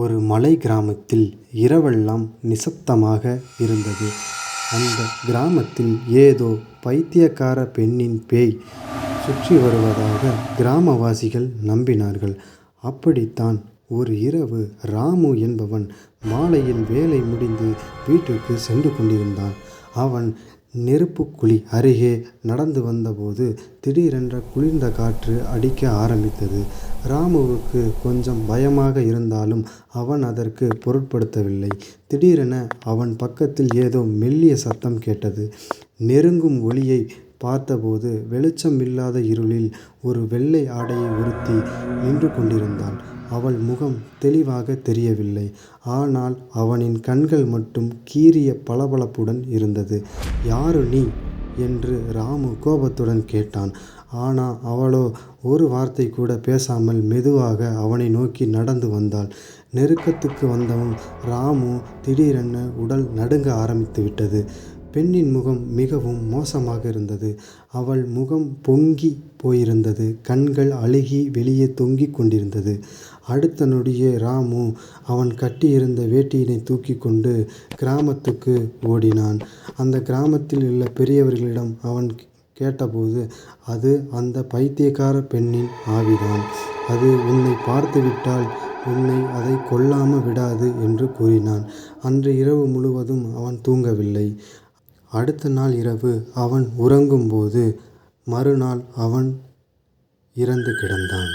ஒரு மலை கிராமத்தில் இரவெல்லாம் நிசப்தமாக இருந்தது. அந்த கிராமத்தில் ஏதோ பைத்தியக்கார பெண்ணின் பேய் சுற்றி வருவதாக கிராமவாசிகள் நம்பினார்கள். அப்படித்தான் ஒரு இரவு ராமு என்பவன் மாலையில் வேலை முடிந்து வீட்டுக்கு சென்று கொண்டிருந்தான். அவன் நெருப்புக்குழி அருகே நடந்து வந்தபோது திடீரென்ற குளிர்ந்த காற்று அடிக்க ஆரம்பித்தது. ராமுவுக்கு கொஞ்சம் பயமாக இருந்தாலும் அவன் அதற்கு பொருட்படுத்தவில்லை. திடீரென அவன் பக்கத்தில் ஏதோ மெல்லிய சத்தம் கேட்டது. நெருங்கும் ஒளியை பார்த்தபோது வெளிச்சம் இல்லாத இருளில் ஒரு வெள்ளை ஆடையை ஒருத்தி நின்று கொண்டிருந்தாள். அவள் முகம் தெளிவாக தெரியவில்லை. ஆனால் அவனின் கண்கள் மட்டும் கீறிய பளபளப்புடன் இருந்தது. யாரு நீ? என்று ராமு கோபத்துடன் கேட்டான். ஆனா அவளோ ஒரு வார்த்தை கூட பேசாமல் மெதுவாக அவனை நோக்கி நடந்து வந்தாள். நெருக்கத்துக்கு வந்தவன் ராமு திடீரென உடல் நடுங்க ஆரம்பித்து விட்டது பெண்ணின் முகம் மிகவும் மோசமாக இருந்தது. அவள் முகம் பொங்கி போயிருந்தது. கண்கள் அழுகி வெளியே தொங்கிக் கொண்டிருந்தது. அடுத்த நொடியே ராமு அவன் கட்டியிருந்த வேட்டியினைத் தூக்கி கொண்டு கிராமத்துக்கு ஓடினான். அந்த கிராமத்தில் உள்ள பெரியவர்களிடம் அவன் கேட்டபோது அது அந்த பைத்தியக்கார பெண்ணின் ஆவிதான். அது உன்னை பார்த்துவிட்டால் உன்னை அதை கொல்லாமல் விடாது என்று கூறினான். அன்று இரவு முழுவதும் அவன் தூங்கவில்லை. அடுத்த நாள் இரவு அவன் உறங்கும்போது மறுநாள் அவன் இறந்து கிடந்தான்.